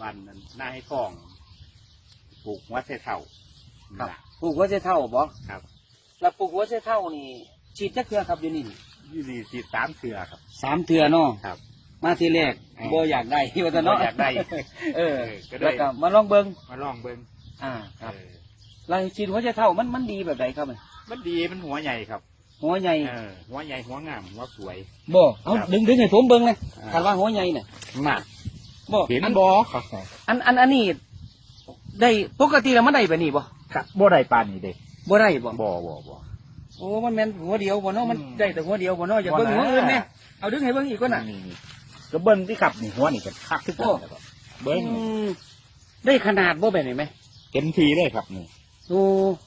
บ้านนั้นหน้าให้กองปลูกหัวเสเท่าครับนี่ล่ะปลูกหัวเสเท่าบ่ครับแล้วปลูกหัวเสเท่านี่ฉีดจักเทื่อครับอยู่นี่นี่ยี่นี่สีสามเถื่อครับ สามเทื่อเนาะครับ มาทีแรกอืม บ่อยากได้ว่าแต่เนาะบ่อยากได้ เออ เออก็ได้แล้วก็มาลองเบิ่งมาลองเบิ้งอ่าครับเออแล้วฉีดหัวเสเท่ามันมันดีแบบไหนครับมันมันดีมันหัวใหญ่ครับหัวใหญ่เออหัวใหญ่หัวงามหัวสวย บ่เอาครับ ดึงดึงให้ผมเบิ่งนะอ่าคันว่าหัวใหญ่น่ะ มาก บ่เห็นอันบอครับอันอันอันนี้ได้ปกติแล้วมันได้แบบนี้บ่ครับบ่ได้ปานนี่เด็กบ่ได้บ่บ่บ่บ่โอ้มันแม่นหัวเดียวบ่เนาะมันอืมได้แต่หัวเดียวบ่เนาะอย่าบ่เบิ่งนะหัวอื่นแน่เอาดึงให้เบิ่งอีกก่อนน่ะนี่นี่ก็เบิ้งที่ขับนี่หัวนี่ก็คักทุกคนแล้วก็เบิ้งอืมได้ขนาดบ่แบบนี้ไหมเต็มทีเลยครับนี่โอ้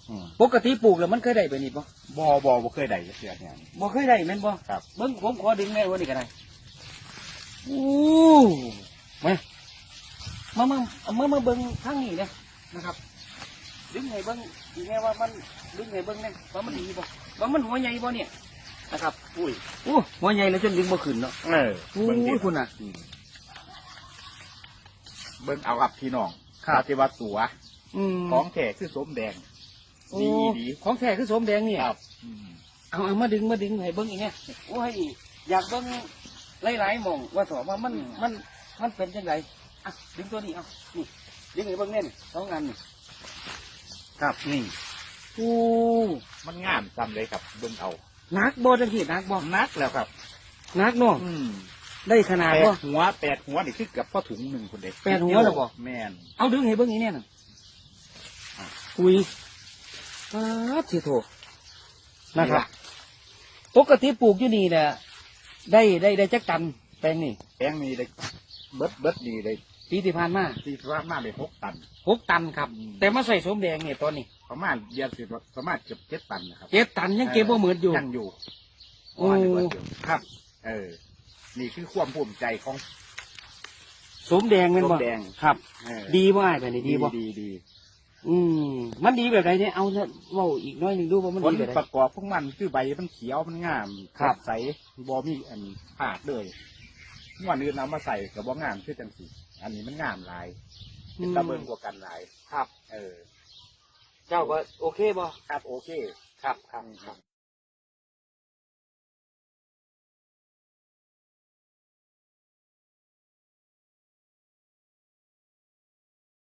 อืมปกติปลูกแล้วมันเคยได้แบบนี้บ่บ่บ่บ่เคยได้จักเทื่อเนี่ยบ่เคยได้แม่นบ่ครับเบิ่งผมขอดึงแน่ว่านี่ก็ได้โอ้มา มามามามาเบิ่งทางนี้เด้นะครับดึงให้เบิ่งอีกแน่ว่ามันดึงให้เบิ่งแน่ว่ามันดีบ่ว่ามันหัวใหญ่บ่เนี่ยนะครับอุ้ยโอ้หัวใหญ่แล้วจนดึงบ่ขึ้นเนาะเออโอ้เบิ้งดิยคุณน่ะอืมเบิ้งเอากับพี่น้องครับปฏิวัติตัวอืมของแท้คือสมแดงโอ้ดีดีของแท้คือสมแดงนี่ครับอืมเอาเอามาดึงมาดึงให้เบิ้งอีกเนี่ยโอ้ยอยากเบิ้งหลายๆหมองว่าถอว่ามันมันมันเป็นยังไง อะดึงตัวนี้เอานี่ดึงให้เบิ้งแน่นสองอันนี่ครับนี่โอ้มันงามจำเลยครับเบิ้งเอาหนักบ่จังที่หนักบ่นักแล้วครับหนักเนาะอืมได้ขนาดแปบ่ดหัวแปดหัวนี่คือเกับพ่อถุงหนึ่งคนเด็กแปดหัวเหรอบ่แม่นเอาดึงให้เบิ้งอีกเนี่ยน่ะอะคุยป๊าดสิโถนะครับ ปกติปลูกอยู่นี่เนี่ยได้ได้ได้จักตันแปลงนี่ แปลงนี้เลยเบิดเบิดนี่เลย ปีที่ผ่านมาที่ว่ามาเลยหกตัน หกตันครับ อืม แต่มาใส่สมแดงเนี่ยตอนนี้ประมาณเดือนสิบประมาณเกือบเจ็ดตันนะครับเก็บตันยังเก็บบ่เหมือนอยู่ ยังอยู่โอ้ ประมาณเดือนเดียวครับ เออ นี่คือความภูมิใจของ สมแดงแม่นบ่ส้มแดง ครับ เออดีบ่อ้ายแบบนี้ดีบ่ดีดีอืมมันดีแบบไหนเนี่ยเอาเถอะเว้าอีกน้อยหนึงดูว่ามันผลดีแบบไหน ประกอบพวกมันคือใบมันเขียวมันงามครับใสบอมีอันผาดเลยงวันอื่นเอามาใส่กับบองามคือจังสี อันนี้มันงามหลายเป็นตะเบิงกว่ากันหลาย ครับ เออ เจ้าก็โอเคบ่ครับโอเค ครับครับครับ